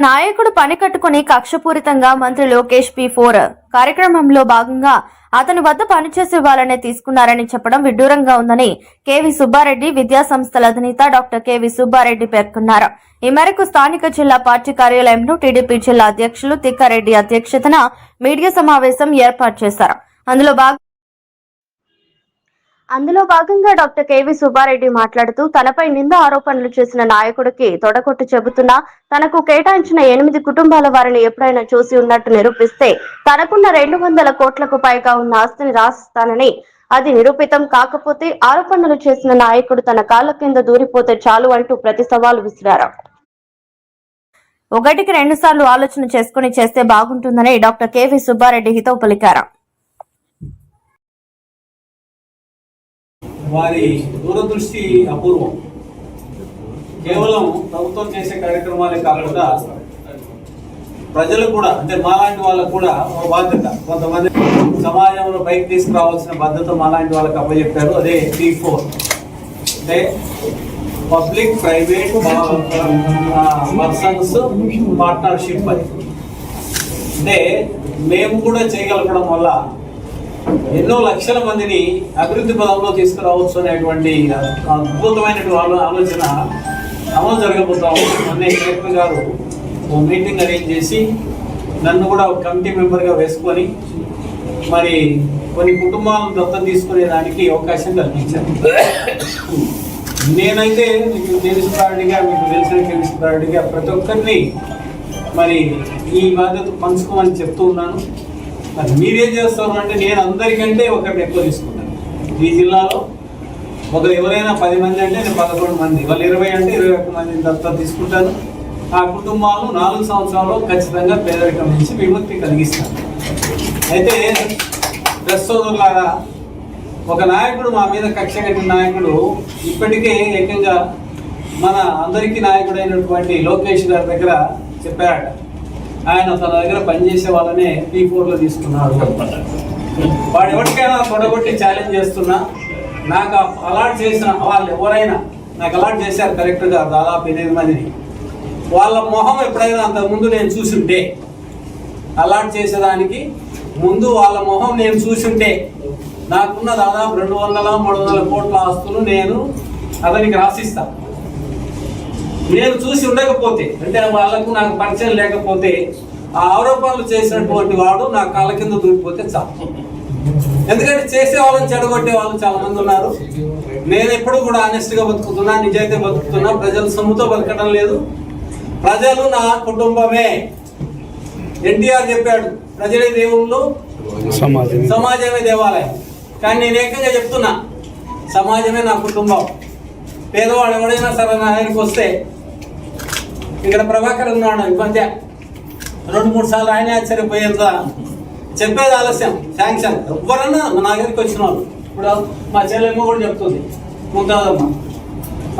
నాయకుడు పని కట్టుకుని కక్షపూరితంగా మంత్రి లోకేష్ పి ఫోర్ కార్యక్రమంలో భాగంగా అతని వద్ద పనిచేసే వాళ్ళనే తీసుకున్నారని చెప్పడం విడ్డూరంగా ఉందని కెవి సుబ్బారెడ్డి విద్యా సంస్థల అధినేత డాక్టర్ కెవి సుబ్బారెడ్డి పేర్కొన్నారు. ఈ మేరకు స్థానిక జిల్లా పార్టీ కార్యాలయంలో టీడీపీ జిల్లా అధ్యక్షులు తిక్కారెడ్డి అధ్యక్షతన మీడియా సమావేశం ఏర్పాటు చేశారు. అందులో భాగ అందులో భాగంగా డాక్టర్ కేవీ సుబ్బారెడ్డి మాట్లాడుతూ తనపై నింద ఆరోపణలు చేసిన నాయకుడికి తొడగొట్టు చెబుతున్నా తనకు కేటాయించిన ఎనిమిది కుటుంబాల వారిని ఎప్పుడైనా చూసి ఉన్నట్టు నిరూపిస్తే తనకున్న రెండు వందల కోట్లకు పైగా ఉన్న ఆస్తిని రాసిస్తానని అది నిరూపితం కాకపోతే ఆరోపణలు చేసిన నాయకుడు తన కాళ్ళ కింద దూరిపోతే చాలు అంటూ ప్రతి సవాలు విసిరారు. ఒకటికి రెండు సార్లు ఆలోచన చేసుకుని చేస్తే బాగుంటుందని డాక్టర్ కేవీ సుబ్బారెడ్డి హితవు పలికారు. వారి దూరదృష్టి అపూర్వం. కేవలం ప్రభుత్వం చేసే కార్యక్రమాలే కాకుండా ప్రజలు కూడా అంటే మాలాంటి వాళ్ళకు కూడా ఒక బాధ్యత. కొంతమంది సమాజంలో బైక్ తీసుకురావాల్సిన బాధ్యత మాలాంటి వాళ్ళకి అప్పచెప్పారు. అదే టీ ఫోర్ అంటే పబ్లిక్ ప్రైవేట్ పర్సన్స్ పార్ట్నర్షిప్ అది. అంటే మేము కూడా చేయగలగడం వల్ల ఎన్నో లక్షల మందిని అభివృద్ధి పదంలో తీసుకురావచ్చు అనేటువంటి అద్భుతమైనటువంటి ఆలోచన అమలు జరగబోతాము ఉంది. కలెక్టర్ గారు ఓ మీటింగ్ అరేంజ్ చేసి నన్ను కూడా ఒక కమిటీ మెంబర్గా వేసుకొని మరి కొన్ని కుటుంబాలను దత్తం తీసుకునేదానికి అవకాశం కల్పించారు. నేనైతే మీకు తెలుసుకారుడిగా మీకు తెలిసిన తెలుసుకారుడిగా ప్రతి ఒక్కరిని మరి ఈ బాధ్యత పంచుకోమని చెప్తూ ఉన్నాను. మరి మీరేం చేస్తారు అంటే నేను అందరికంటే ఒకటి ఎక్కువ తీసుకుంటాను. ఈ జిల్లాలో ఒక ఎవరైనా పది మంది అంటే నేను పదకొండు మంది వాళ్ళు ఇరవై అంటే ఇరవై ఒక్క మంది దత్తత తీసుకుంటాను. ఆ కుటుంబాలు నాలుగు సంవత్సరాల్లో ఖచ్చితంగా పేదరికం నుంచి విముక్తి కలిగిస్తాను. అయితే ప్రెస్ ఒక నాయకుడు మా మీద కక్ష కట్టిన నాయకుడు ఇప్పటికే ఏకంగా మన అందరికీ నాయకుడైనటువంటి లోకేష్ గారి దగ్గర చెప్పారట. ఆయన తన దగ్గర పనిచేసే వాళ్ళనే పీ ఫోర్లో తీసుకున్నాడు వాడు ఎవరికైనా తొడగొట్టి ఛాలెంజ్ చేస్తున్నా నాకు అలాట్ చేసిన వాళ్ళు ఎవరైనా నాకు అలాట్ చేశారు కరెక్ట్గా దాదాపు ఎనిమిది మందిని. వాళ్ళ మొహం ఎప్పుడైనా అంతకుముందు నేను చూసుంటే అలాట్ చేసేదానికి ముందు వాళ్ళ మొహం నేను చూసుంటే నాకున్న దాదాపు రెండు వందల మూడు వందల కోట్ల ఆస్తులు నేను అతనికి రాసిస్తాను నేను చూసి ఉండకపోతే అంటే వాళ్ళకు నాకు పరిచయం లేకపోతే ఆ ఆరోపణలు చేసినటువంటి వాడు నా కాళ్ళ కింద దూరిపోతే చాలు. ఎందుకంటే చేసే వాళ్ళని చెడగొట్టే వాళ్ళు చాలా మంది ఉన్నారు. నేను ఎప్పుడు కూడా ఆనెస్ట్గా బతుకుతున్నా నిజాయితీ బతుకుతున్నా ప్రజల సొమ్ముతో బతకడం లేదు. ప్రజలు నా కుటుంబమే. ఎన్టీఆర్ చెప్పాడు ప్రజలే దేవుళ్ళు సమాజం సమాజమే దేవాలయం. కానీ నేను ఏకంగా చెప్తున్నా సమాజమే నా కుటుంబం. పేదవాడు ఎవడైనా సరే నా దగ్గరికి వస్తే ఇక్కడ ప్రభాకర్ ఉన్నాడు ఈ మధ్య రెండు మూడు సార్లు ఆయన ఆశ్చర్యపోయేంత చెప్పేది ఆలస్యం. శాంక్షన్ ఎవరన్నా నా దగ్గరికి వచ్చిన వాళ్ళు ఇప్పుడు మా చెల్లెమ్మ కూడా చెప్తుంది. ముందాదమ్మ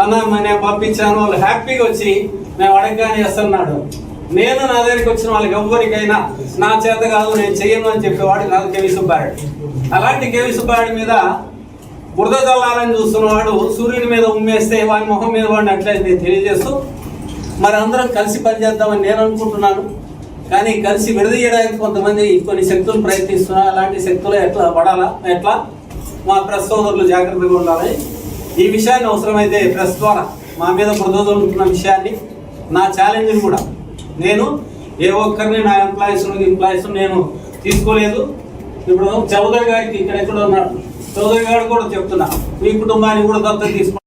అన్న నేను పంపించాను. వాళ్ళు హ్యాపీగా వచ్చి మేము అడగగానే చేస్తున్నాడు నేను నా దగ్గరికి వచ్చిన వాళ్ళకి ఎవ్వరికైనా నా చేత కాదు నేను చెయ్యను అని చెప్పేవాడు నాకు కేవీ సుబ్బారెడ్డి. అలాంటి కేవీ సుబ్బారెడ్డి మీద బురద చల్లాలని చూస్తున్నవాడు సూర్యుని మీద ఉమ్మేస్తే వాడి మొహం మీద వాడిని అట్లయితే తెలియజేస్తూ మరి అందరం కలిసి పనిచేద్దామని నేను అనుకుంటున్నాను. కానీ కలిసి విడదీయడానికి కొంతమంది కొన్ని శక్తులు ప్రయత్నిస్తున్నారు అలాంటి శక్తులు ఎట్లా పడాలా? ఎట్లా? మా ప్రెస్ సోదరులు జాగ్రత్తగా ఉండాలి. ఈ విషయాన్ని అవసరమైతే ప్రెస్ ద్వారా మా మీద బురదలుతున్న విషయాన్ని నా ఛాలెంజ్ని కూడా నేను ఏ ఒక్కరిని నా ఎంప్లాయీస్ ఎంప్లాయీస్ నేను తీసుకోలేదు. ఇప్పుడు చౌదరి గారికి ఇక్కడ ఎక్కడ ఉన్నాడు. చౌదరి గారు కూడా చెప్తున్నా మీ కుటుంబాన్ని కూడా దత్తత తీసుకుంటాను